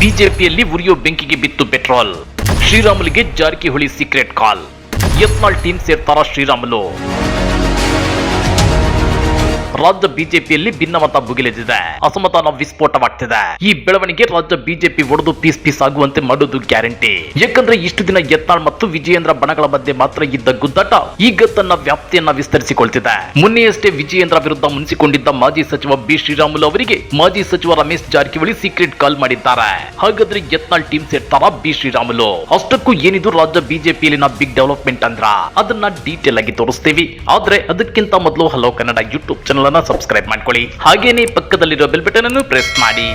ಬಿಜೆಪಿಯಲ್ಲಿ ಉರಿಯೋ ಬೆಂಕಿಗೆ ಬಿತ್ತು petrol. ಶ್ರೀರಾಮುಲಿಗೆ Jarkiholi secret call Yatnal team ಸೇರ್ತಾರ Sriramulu? ರಾಜ್ಯ ಬಿಜೆಪಿಯಲ್ಲಿ ಭಿನ್ನಮತ ಭುಗಿಲೆದಿದೆ ಅಸಮಾಧಾನ ವಿಸ್ಫೋಟವಾಗ್ತಿದೆ. ಈ ಬೆಳವಣಿಗೆ ರಾಜ್ಯ ಬಿಜೆಪಿ ಒಡೆದು ಪೀಸ್ ಪೀಸ್ ಆಗುವಂತೆ ಮಾಡುವುದು ಗ್ಯಾರಂಟಿ. ಯಾಕಂದ್ರೆ ಇಷ್ಟು ದಿನ ಯತ್ನಾಳ್ ಮತ್ತು ವಿಜಯೇಂದ್ರ ಬಣಗಳ ಮಧ್ಯೆ ಮಾತ್ರ ಇದ್ದ ಗುದ್ದಾಟ ಈಗ ತನ್ನ ವ್ಯಾಪ್ತಿಯನ್ನ ವಿಸ್ತರಿಸಿಕೊಳ್ತಿದೆ. ಮೊನ್ನೆಯಷ್ಟೇ ವಿಜಯೇಂದ್ರ ವಿರುದ್ಧ ಮುನಿಸಿಕೊಂಡಿದ್ದ ಮಾಜಿ ಸಚಿವ ಬಿ ಶ್ರೀರಾಮುಲು ಅವರಿಗೆ ಮಾಜಿ ಸಚಿವ ರಮೇಶ್ ಜಾರಕಿಹೊಳಿ ಸೀಕ್ರೆಟ್ ಕಾಲ್ ಮಾಡಿದ್ದಾರೆ. ಹಾಗಾದ್ರೆ ಯತ್ನಾಳ್ ಟೀಮ್ ಸೇರ್ತಾರ ಬಿ ಶ್ರೀರಾಮುಲು? ಅಷ್ಟಕ್ಕೂ ಏನಿದು ರಾಜ್ಯ ಬಿಜೆಪಿಯಲ್ಲಿನ ಬಿಗ್ ಡೆವಲಪ್ಮೆಂಟ್ ಅಂದ್ರ? ಅದನ್ನ ಡೀಟೇಲ್ ಆಗಿ ತೋರಿಸ್ತೀವಿ. ಆದ್ರೆ ಅದಕ್ಕಿಂತ ಮೊದಲು ಹಲೋ ಕನ್ನಡ ಯೂಟ್ಯೂಬ್ ಚಾನಲ್ ಅನ್ನ ಸಬ್ಸ್ಕ್ರೈಬ್ ಮಾಡ್ಕೊಳ್ಳಿ. ಹಾಗೇನೇ ಪಕ್ಕದಲ್ಲಿರೋ ಬೆಲ್ ಬಟನ್ ಅನ್ನು ಪ್ರೆಸ್ ಮಾಡಿ.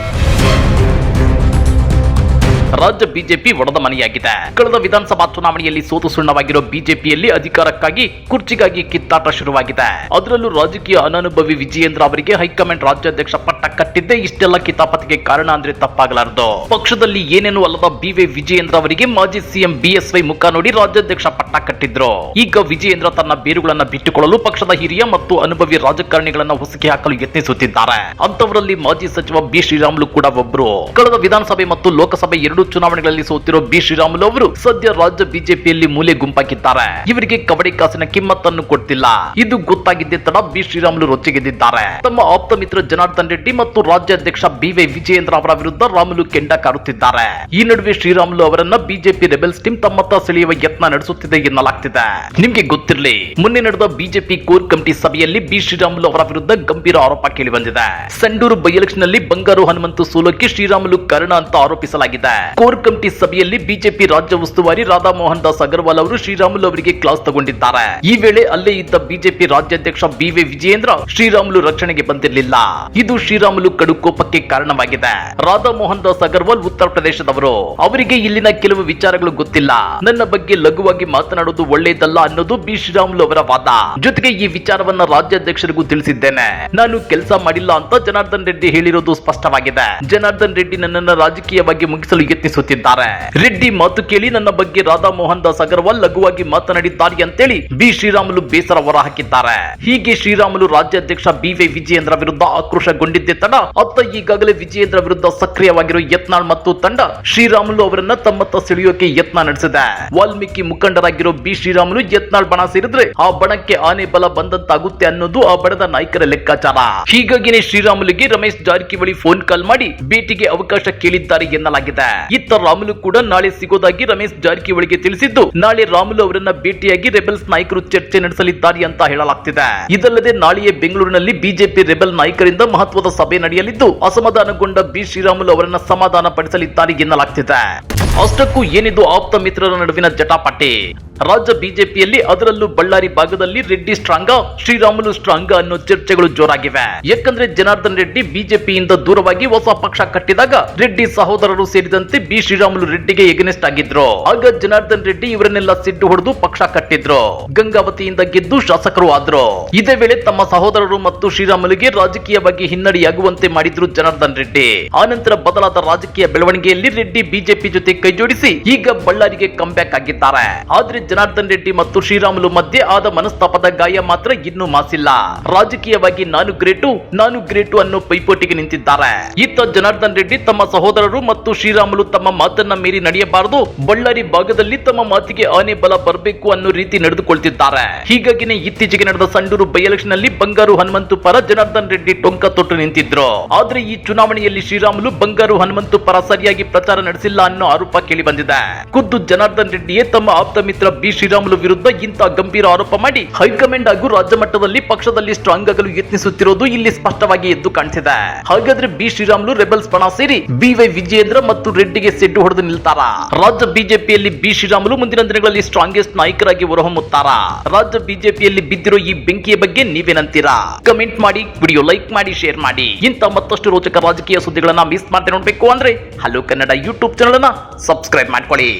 ರಾಜ್ಯ ಬಿಜೆಪಿ ಒಡೆದ ಮನೆಯಾಗಿದೆ. ಕಳೆದ ವಿಧಾನಸಭಾ ಚುನಾವಣೆಯಲ್ಲಿ ಸೋತು ಸುಣ್ಣವಾಗಿರೋ ಬಿಜೆಪಿಯಲ್ಲಿ ಅಧಿಕಾರಕ್ಕಾಗಿ ಕುರ್ಚಿಗಾಗಿ ಕಿತ್ತಾಟ ಶುರುವಾಗಿದೆ. ಅದರಲ್ಲೂ ರಾಜಕೀಯ ಅನನುಭವಿ ವಿಜಯೇಂದ್ರ ಅವರಿಗೆ ಹೈಕಮಾಂಡ್ ರಾಜ್ಯಾಧ್ಯಕ್ಷ ಪಟ್ಟ ಕಟ್ಟಿದ್ದೇ, ಇಷ್ಟೆಲ್ಲ ಕಿತಾಪತಿಗೆ ಕಾರಣ ಅಂದ್ರೆ ತಪ್ಪಾಗಲಾರದು. ಪಕ್ಷದಲ್ಲಿ ಏನೇನು ಅಲ್ಲದ ಬಿವಿ ವಿಜಯೇಂದ್ರ ಅವರಿಗೆ ಮಾಜಿ ಸಿಎಂ ಬಿಎಸ್ವೈ ಮುಖ ನೋಡಿ ರಾಜ್ಯಾಧ್ಯಕ್ಷ ಪಟ್ಟ ಕಟ್ಟಿದ್ರು. ಈಗ ವಿಜಯೇಂದ್ರ ತನ್ನ ಬೇರುಗಳನ್ನ ಬಿಟ್ಟುಕೊಳ್ಳಲು ಪಕ್ಷದ ಹಿರಿಯ ಮತ್ತು ಅನುಭವಿ ರಾಜಕಾರಣಿಗಳನ್ನ ಹೊಸಕಿ ಹಾಕಲು ಯತ್ನಿಸುತ್ತಿದ್ದಾರೆ. ಅಂತವರಲ್ಲಿ ಮಾಜಿ ಸಚಿವ ಬಿ ಶ್ರೀರಾಮುಲು ಕೂಡ ಒಬ್ರು. ಕಳೆದ ವಿಧಾನಸಭೆ ಮತ್ತು ಲೋಕಸಭೆ ಎರಡು ಚುನಾವಣೆಗಳಲ್ಲಿ ಸೋತಿರೋ ಬಿ ಶ್ರೀರಾಮುಲು ಅವರು ಸದ್ಯ ರಾಜ್ಯ ಬಿಜೆಪಿಯಲ್ಲಿ ಮೂಲೆ ಗುಂಪಾಗಿದ್ದಾರೆ. ಇವರಿಗೆ ಕಬಡ್ಡಿ ಕಾಸಿನ ಕಿಮ್ಮತ್ತನ್ನು ಕೊಡ್ತಿಲ್ಲ. ಇದು ಗೊತ್ತಾಗಿದ್ದೇ ತಡ ಬಿ ಶ್ರೀರಾಮುಲು ರೊಚ್ಚಿಗೆದ್ದಿದ್ದಾರೆ. ತಮ್ಮ ಆಪ್ತ ಮಿತ್ರ ಜನಾರ್ದನ್ ರೆಡ್ಡಿ ಮತ್ತು ರಾಜ್ಯಾಧ್ಯಕ್ಷ ಬಿವೈ ವಿಜಯೇಂದ್ರ ಅವರ ವಿರುದ್ಧ ರಾಮುಲು ಕೆಂಡ ಕಾರುತ್ತಿದ್ದಾರೆ. ಈ ನಡುವೆ ಶ್ರೀರಾಮುಲು ಅವರನ್ನ ಬಿಜೆಪಿ ರೆಬೆಲ್ಸ್ ಟೀಮ್ ತಮ್ಮತ್ತ ಸೆಳೆಯುವ ಯತ್ನ ನಡೆಸುತ್ತಿದೆ ಎನ್ನಲಾಗ್ತಿದೆ. ನಿಮ್ಗೆ ಗೊತ್ತಿರಲಿ, ಮೊನ್ನೆ ನಡೆದ ಬಿಜೆಪಿ ಕೋರ್ ಕಮಿಟಿ ಸಭೆಯಲ್ಲಿ ಬಿ ಶ್ರೀರಾಮುಲು ಅವರ ವಿರುದ್ಧ ಗಂಭೀರ ಆರೋಪ ಕೇಳಿ ಬಂದಿದೆ ಸಂಡೂರು ಬೈ ಎಲೆಕ್ಷನ್ನಲ್ಲಿ ಬಂಗಾರು ಹನುಮಂತು ಸೋಲಕ್ಕೆ ಶ್ರೀರಾಮುಲು ಕಾರಣ ಅಂತ ಆರೋಪಿಸಲಾಗಿದೆ. ಕೋರ್ ಕಮಿಟಿ ಸಭೆಯಲ್ಲಿ ಬಿಜೆಪಿ ರಾಜ್ಯ ಉಸ್ತುವಾರಿ ರಾಧಾ ಮೋಹನ್ ದಾಸ್ ಅಗರ್ವಾಲ್ ಅವರು ಶ್ರೀರಾಮುಲು ಅವರಿಗೆ ಕ್ಲಾಸ್ ತಗೊಂಡಿದ್ದಾರೆ. ಈ ವೇಳೆ ಅಲ್ಲೇ ಇದ್ದ ಬಿಜೆಪಿ ರಾಜ್ಯಾಧ್ಯಕ್ಷ ಬಿವಿ ವಿಜಯೇಂದ್ರ ಶ್ರೀರಾಮುಲು ರಕ್ಷಣೆಗೆ ಬಂದಿರಲಿಲ್ಲ. ಇದು ಶ್ರೀರಾಮುಲು ಕಡು ಕೋಪಕ್ಕೆ ಕಾರಣವಾಗಿದೆ. ರಾಧಾ ಮೋಹನ್ ದಾಸ್ ಅಗರ್ವಾಲ್ ಉತ್ತರ ಪ್ರದೇಶದವರು. ಅವರಿಗೆ ಇಲ್ಲಿನ ಕೆಲವು ವಿಚಾರಗಳು ಗೊತ್ತಿಲ್ಲ. ನನ್ನ ಬಗ್ಗೆ ಲಘುವಾಗಿ ಮಾತನಾಡೋದು ಒಳ್ಳೆಯದಲ್ಲ ಅನ್ನೋದು ಬಿ. ಶ್ರೀರಾಮುಲು ಅವರ ವಾದ. ಜೊತೆಗೆ ಈ ವಿಚಾರವನ್ನ ರಾಜ್ಯಾಧ್ಯಕ್ಷರಿಗೂ ತಿಳಿಸಿದ್ದೇನೆ. ನಾನು ಕೆಲಸ ಮಾಡಿಲ್ಲ ಅಂತ ಜನಾರ್ದನ್ ರೆಡ್ಡಿ ಹೇಳಿರೋದು ಸ್ಪಷ್ಟವಾಗಿದೆ. ಜನಾರ್ದನ್ ರೆಡ್ಡಿ ನನ್ನನ್ನ ರಾಜಕೀಯವಾಗಿ ಮುಗಿಸಲು ಯತ್ನಿಸುತ್ತಿದ್ದಾರೆ. ರೆಡ್ಡಿ ಮಾತು ಕೇಳಿ ನನ್ನ ಬಗ್ಗೆ ರಾಧಾ ಮೋಹನ್ ದಾಸ್ ಅಗರ್ವಾಲ್ ಲಘುವಾಗಿ ಮಾತನಾಡಿದ್ದಾರೆ ಅಂತೇಳಿ ಬಿ. ಶ್ರೀರಾಮುಲು ಬೇಸರ ಹೊರಹಾಕಿದ್ದಾರೆ. ಹೀಗೆ ಶ್ರೀರಾಮುಲು ರಾಜ್ಯಾಧ್ಯಕ್ಷ ಬಿವೈ ವಿಜಯೇಂದ್ರ ವಿರುದ್ಧ ಆಕ್ರೋಶಗೊಂಡಿದ್ದೇ ತಡ. ಅತ್ತ ಈಗಾಗಲೇ ವಿಜಯೇಂದ್ರ ವಿರುದ್ಧ ಸಕ್ರಿಯವಾಗಿರುವ ಯತ್ನಾಳ್ ಮತ್ತು ತಂಡ ಶ್ರೀರಾಮುಲು ಅವರನ್ನ ತಮ್ಮತ್ತ ಸೆಳೆಯೋಕೆ ಯತ್ನ ನಡೆಸಿದೆ. ವಾಲ್ಮೀಕಿ ಮುಖಂಡರಾಗಿರೋ ಬಿ ಶ್ರೀರಾಮುಲು ಯತ್ನಾಳ್ ಬಣ ಸೇರಿದ್ರೆ ಆ ಬಣಕ್ಕೆ ಆನೆ ಬಲ ಬಂದಂತಾಗುತ್ತೆ ಅನ್ನೋದು ಆ ಬಣದ ನಾಯಕರ ಲೆಕ್ಕಾಚಾರ. ಹೀಗಾಗಿನೇ ಶ್ರೀರಾಮುಲುಗೆ ರಮೇಶ್ ಜಾರಕಿಹೊಳಿ ಫೋನ್ ಕಾಲ್ ಮಾಡಿ ಭೇಟಿಗೆ ಅವಕಾಶ ಕೇಳಿದ್ದಾರೆ ಎನ್ನಲಾಗಿದೆ. ಇತ್ತ ರಾಮುಲು ಕೂಡ ನಾಳೆ ಸಿಗೋದಾಗಿ ರಮೇಶ್ ಜಾರಕಿಹೊಳಿಗೆ ತಿಳಿಸಿದ್ದು, ನಾಳೆ ರಾಮುಲು ಅವರನ್ನ ಭೇಟಿಯಾಗಿ ರೆಬೆಲ್ಸ್ ನಾಯಕರು ಚರ್ಚೆ ನಡೆಸಲಿದ್ದಾರೆ ಅಂತ ಹೇಳಲಾಗ್ತಿದೆ. ಇದಲ್ಲದೆ ನಾಳೆಯೇ ಬೆಂಗಳೂರಿನಲ್ಲಿ ಬಿಜೆಪಿ ರೆಬೆಲ್ ನಾಯಕರಿಂದ ಮಹತ್ವದ ಸಭೆ ನಡೆಯಲಿದ್ದು ಅಸಮಾಧಾನಗೊಂಡ ಬಿ. ಶ್ರೀರಾಮುಲು ಅವರನ್ನ ಸಮಾಧಾನ ಪಡಿಸಲಿದ್ದಾರೆ ಎನ್ನಲಾಗ್ತಿದೆ. ಅಷ್ಟಕ್ಕೂ ಏನಿದು ಆಪ್ತ ಮಿತ್ರರ ನಡುವಿನ ಜಟಾಪಟಿ? ರಾಜ್ಯ ಬಿಜೆಪಿಯಲ್ಲಿ ಅದರಲ್ಲೂ ಬಳ್ಳಾರಿ ಭಾಗದಲ್ಲಿ ರೆಡ್ಡಿ ಸ್ಟ್ರಾಂಗ, ಶ್ರೀರಾಮುಲು ಸ್ಟ್ರಾಂಗ ಅನ್ನೋ ಚರ್ಚೆಗಳು ಜೋರಾಗಿವೆ. ಯಾಕಂದ್ರೆ ಜನಾರ್ದನ್ ರೆಡ್ಡಿ ಬಿಜೆಪಿಯಿಂದ ದೂರವಾಗಿ ಹೊಸ ಪಕ್ಷ ಕಟ್ಟಿದಾಗ ರೆಡ್ಡಿ ಸಹೋದರರು ಸೇರಿದಂತೆ ಬಿ ಶ್ರೀರಾಮುಲು ರೆಡ್ಡಿಗೆ ಎಗನೆಸ್ಟ್ ಆಗಿದ್ರು. ಆಗ ಜನಾರ್ದನ್ ರೆಡ್ಡಿ ಇವರನ್ನೆಲ್ಲ ಸಿಟ್ಟು ಹೊಡೆದು ಪಕ್ಷ ಕಟ್ಟಿದ್ರು. ಗಂಗಾವತಿಯಿಂದ ಗೆದ್ದು ಶಾಸಕರು ಆದ್ರು. ಇದೇ ವೇಳೆ ತಮ್ಮ ಸಹೋದರರು ಮತ್ತು ಶ್ರೀರಾಮುಲುಗೆ ರಾಜಕೀಯವಾಗಿ ಹಿನ್ನಡೆಯಾಗುವಂತೆ ಮಾಡಿದ್ರು ಜನಾರ್ದನ್ ರೆಡ್ಡಿ. ಆನಂತರ ಬದಲಾದ ರಾಜಕೀಯ ಬೆಳವಣಿಗೆಯಲ್ಲಿ ರೆಡ್ಡಿ ಬಿಜೆಪಿ ಜೊತೆ ಕೈಜೋಡಿಸಿ ಈಗ ಬಳ್ಳಾರಿಗೆ ಕಂಬ್ಯಾಕ್ ಆಗಿದ್ದಾರೆ. ಆದ್ರೆ ಜನಾರ್ದನ್ ರೆಡ್ಡಿ ಮತ್ತು ಶ್ರೀರಾಮುಲು ಮಧ್ಯೆ ಆದ ಮನಸ್ತಾಪದ ಗಾಯ ಮಾತ್ರ ಇನ್ನೂ ಮಾಸಿಲ್ಲ. ರಾಜಕೀಯವಾಗಿ ನಾನು ಗ್ರೇಟು ನಾನು ಗ್ರೇಟು ಅನ್ನೋ ಪೈಪೋಟಿಗೆ ನಿಂತಿದ್ದಾರೆ. ಇತ್ತ ಜನಾರ್ದನ್ ರೆಡ್ಡಿ ತಮ್ಮ ಸಹೋದರರು ಮತ್ತು ಶ್ರೀರಾಮುಲು ತಮ್ಮ ಮಾತನ್ನ ಮೀರಿ ನಡೆಯಬಾರದು, ಬಳ್ಳಾರಿ ಭಾಗದಲ್ಲಿ ತಮ್ಮ ಮಾತಿಗೆ ಆನೆ ಬಲ ಬರಬೇಕು ಅನ್ನೋ ರೀತಿ ನಡೆದುಕೊಳ್ತಿದ್ದಾರೆ. ಹೀಗಾಗಿನೇ ಇತ್ತೀಚೆಗೆ ನಡೆದ ಸಂಡೂರು ಬೈ ಎಲೆಕ್ಷನ್ ಅಲ್ಲಿ ಬಂಗಾರು ಹನುಮಂತು ಪರ ಜನಾರ್ದನ್ ರೆಡ್ಡಿ ಟೊಂಕ ತೊಟ್ಟು ನಿಂತಿದ್ರು. ಆದ್ರೆ ಈ ಚುನಾವಣೆಯಲ್ಲಿ ಶ್ರೀರಾಮುಲು ಬಂಗಾರು ಹನುಮಂತು ಪರ ಸರಿಯಾಗಿ ಪ್ರಚಾರ ನಡೆಸಿಲ್ಲ ಅನ್ನೋ ಆರೋಪ ಕೇಳಿ ಬಂದಿದೆ ಖುದ್ದು ಜನಾರ್ದನ್ ರೆಡ್ಡಿಯೇ ತಮ್ಮ ಆಪ್ತ ಮಿತ್ರ ಬಿ. ಶ್ರೀರಾಮುಲು ವಿರುದ್ಧ ಇಂತ ಗಂಭೀರ ಆರೋಪ ಮಾಡಿ ಹೈಕಮಾಂಡ್ ಹಾಗೂ ರಾಜ್ಯ ಮಟ್ಟದಲ್ಲಿ ಪಕ್ಷದಲ್ಲಿ ಸ್ಟ್ರಾಂಗ್ ಆಗಲು ಯತ್ನಿಸುತ್ತಿರೋದು ಇಲ್ಲಿ ಸ್ಪಷ್ಟವಾಗಿ ಎದ್ದು ಕಾಣ್ತಿದೆ. ಹಾಗಾದ್ರೆ ಬಿ. ಶ್ರೀರಾಮುಲು, ರೆಬಲ್ಸ್ ಪಣ ಸೇರಿ ಬಿವೈ ವಿಜಯೇಂದ್ರ ಮತ್ತು ರೆಡ್ಡಿಗೆ ಸೆಡ್ಡು ಹೊಡೆದು ನಿಲ್ತಾರ? ರಾಜ್ಯ ಬಿಜೆಪಿಯಲ್ಲಿ ಬಿ. ಶ್ರೀರಾಮುಲು ಮುಂದಿನ ದಿನಗಳಲ್ಲಿ ಸ್ಟ್ರಾಂಗೆಸ್ಟ್ ನಾಯಕರಾಗಿ ಹೊರಹೊಮ್ಮುತ್ತಾರ? ರಾಜ್ಯ ಬಿಜೆಪಿಯಲ್ಲಿ ಬಿದ್ದಿರೋ ಈ ಬೆಂಕಿಯ ಬಗ್ಗೆ ನೀವೇನಂತೀರಾ? ಕಮೆಂಟ್ ಮಾಡಿ ವಿಡಿಯೋ ಲೈಕ್ ಮಾಡಿ ಶೇರ್ ಮಾಡಿ. ಇಂಥ ಮತ್ತಷ್ಟು ರೋಚಕ ರಾಜಕೀಯ ಸುದ್ದಿಗಳನ್ನ ಮಿಸ್ ಮಾಡದೆ ನೋಡ್ಬೇಕು ಅಂದ್ರೆ ಹಲೋ ಕನ್ನಡ ಯೂಟ್ಯೂಬ್ ಚಾನಲ್ ಅನ್ನ ಸಬ್ಸ್ಕ್ರೈಬ್ ಮಾಡ್ಕೊಳ್ಳಿ.